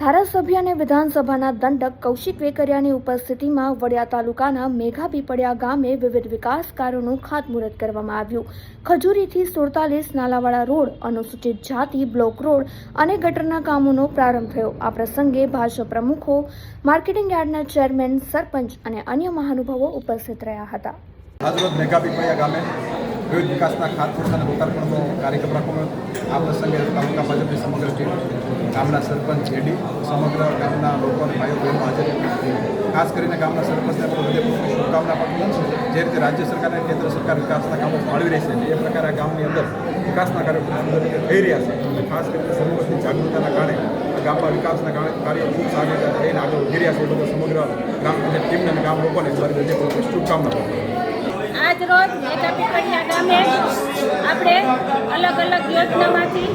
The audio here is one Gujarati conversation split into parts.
ધારાસભ્ય અને વિધાનસભાના દંડક કૌશિક વેકરિયાની ઉપસ્થિતિમાં વડિયા તાલુકાના મેઘા પીપળિયા ગામે વિવિધ વિકાસ કાર્યોનું ખાતમુહૂર્ત કરવામાં આવ્યું. ખજૂરીથી સુડતાલીસ નાલાવાળા રોડ, અનુસૂચિત જાતિ, બ્લોક રોડ અને ગટરના કામોનો પ્રારંભ થયો. આ પ્રસંગે ભાજપ પ્રમુખો, માર્કેટિંગ યાર્ડના ચેરમેન, સરપંચ અને અન્ય મહાનુભાવો ઉપસ્થિત રહ્યા હતા. વિવિધ વિકાસના ખાતમુહૂર્ત અને લોકાર્પણનો કાર્યક્રમ રાખવામાં આ પ્રસંગે તાલુકા ભાજપની સમગ્ર ટીમ, ગામના સરપંચ એડી, સમગ્ર ગામના લોકો અને ભાઈઓ બહેનો હાજર ખાસ કરીને ગામના સરપંચને પણ હૃદયપૂર્વક શુભકામના પાઠવું છું. જે રીતે રાજ્ય સરકાર અને કેન્દ્ર સરકાર વિકાસના કામો ફાળવી રહી છે, એ પ્રકારે ગામની અંદર વિકાસના કાર્યો થઈ રહ્યા છે. ખાસ કરીને સમૂહની જાગૃતતાના કારણે ગામના વિકાસના કાર્યો ખૂબ સારી રીતે થઈને આગળ વધી રહ્યા છે. એ બધા સમગ્ર ગ્રામ પંચાયત ટીમને અને ગામ લોકોને મારી હૃદયપૂર્વક શુભકામના પાઠવું આજ રોજ મેઘા પીપળિયા ગામે આપણે અલગ અલગ યોજનામાંથી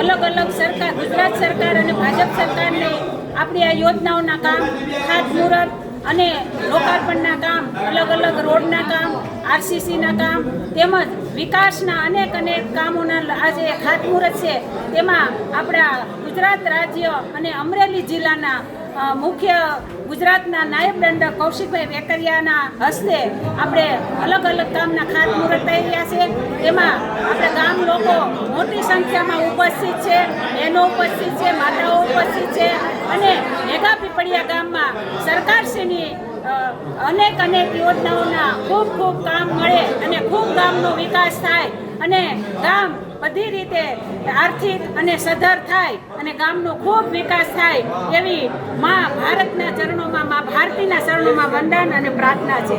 અલગ અલગ સરકાર, ગુજરાત સરકાર અને ભાજપ સરકારની આપણી આ યોજનાઓના કામ ખાતમુહૂર્ત અને લોકાર્પણના કામ, અલગ અલગ રોડના કામ, આરસીસીના કામ, તેમજ વિકાસના અનેક અનેક કામોના આજે ખાતમુહૂર્ત છે, તેમાં આપણા ગુજરાત રાજ્ય અને અમરેલી જિલ્લાના મુખ્ય ગુજરાતના નાયબ દંડક કૌશિકભાઈ વેકરિયાના હસ્તે આપણે અલગ અલગ કામના ખાતમુહૂર્ત થઈ રહ્યા છે. એમાં આપણે ગામ લોકો મોટી સંખ્યામાં ઉપસ્થિત છે, બહેનો ઉપસ્થિત છે, માતાઓ ઉપસ્થિત છે અને મેઘા પીપળિયા ગામમાં સરકારશ્રીની અનેક અનેક યોજનાઓના ખૂબ ખૂબ કામ મળે અને ખૂબ ગામનો વિકાસ થાય અને ગામ બધી રીતે આર્થિક અને સધર થાય અને ગામનો ખૂબ વિકાસ થાય એવી મા ભારતના ચરણોમાં, મા ભારતીના ચરણોમાં વંદન અને પ્રાર્થના છે.